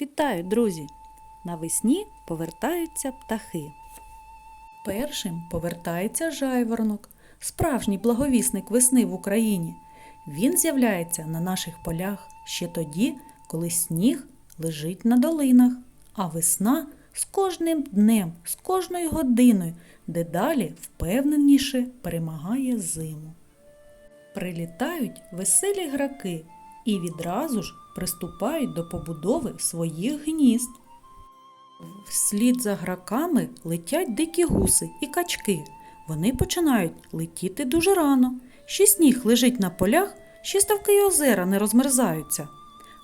Вітаю, друзі! Навесні повертаються птахи. Першим повертається жайворонок, справжній благовісник весни в Україні. Він з'являється на наших полях ще тоді, коли сніг лежить на долинах, а весна з кожним днем, з кожною годиною дедалі впевненіше перемагає зиму. Прилітають веселі граки і відразу ж приступають до побудови своїх гнізд. Вслід за граками летять дикі гуси і качки. Вони починають летіти дуже рано. Ще сніг лежить на полях, ще ставки й озера не розмерзаються.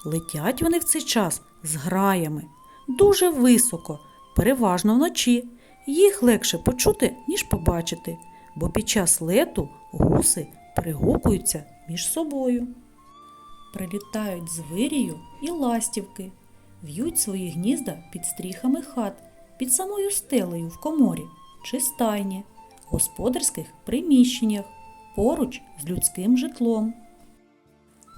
Летять вони в цей час з граями, дуже високо, переважно вночі. Їх легше почути, ніж побачити, бо під час лету гуси пригукуються між собою. Прилітають з вирію і ластівки, в'ють свої гнізда під стріхами хат, під самою стелею в коморі чи стайні, господарських приміщеннях, поруч з людським житлом.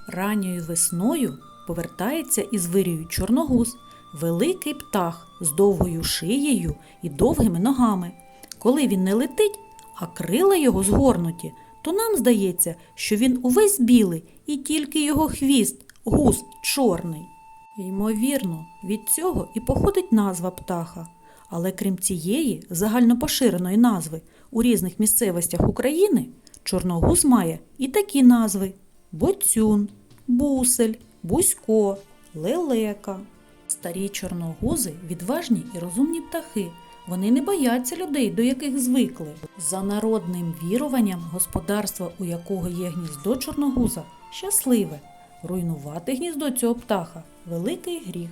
Ранньою весною повертається із вирію чорногуз, великий птах з довгою шиєю і довгими ногами. Коли він не летить, а крила його згорнуті, то нам здається, що він увесь білий і тільки його хвіст, густ чорний. Ймовірно, від цього і походить назва птаха. Але крім цієї загальнопоширеної назви у різних місцевостях України, чорногуз має і такі назви: боцюн, бусель, бусько, лелека. Старі чорногузи відважні і розумні птахи. Вони не бояться людей, до яких звикли. За народним віруванням, господарство, у якого є гніздо чорногуза, щасливе. Руйнувати гніздо цього птаха великий гріх.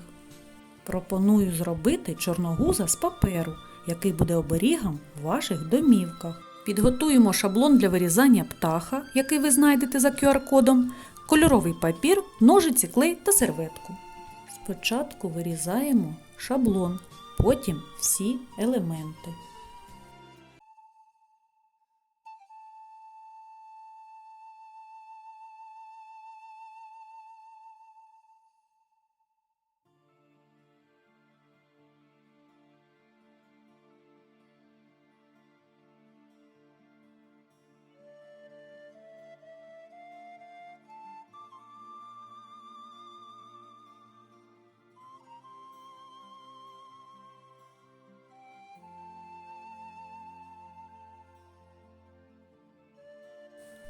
Пропоную зробити чорногуза з паперу, який буде оберігом в ваших домівках. Підготуємо шаблон для вирізання птаха, який ви знайдете за QR-кодом, кольоровий папір, ножиці, клей та серветку. Спочатку вирізаємо шаблон, потім всі елементи.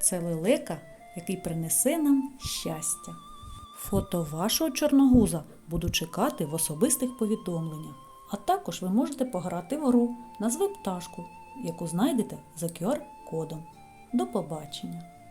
Це лелека, який принесе нам щастя. Фото вашого чорногуза буду чекати в особистих повідомленнях. А також ви можете пограти в гру Назви пташку, яку знайдете за QR-кодом. До побачення!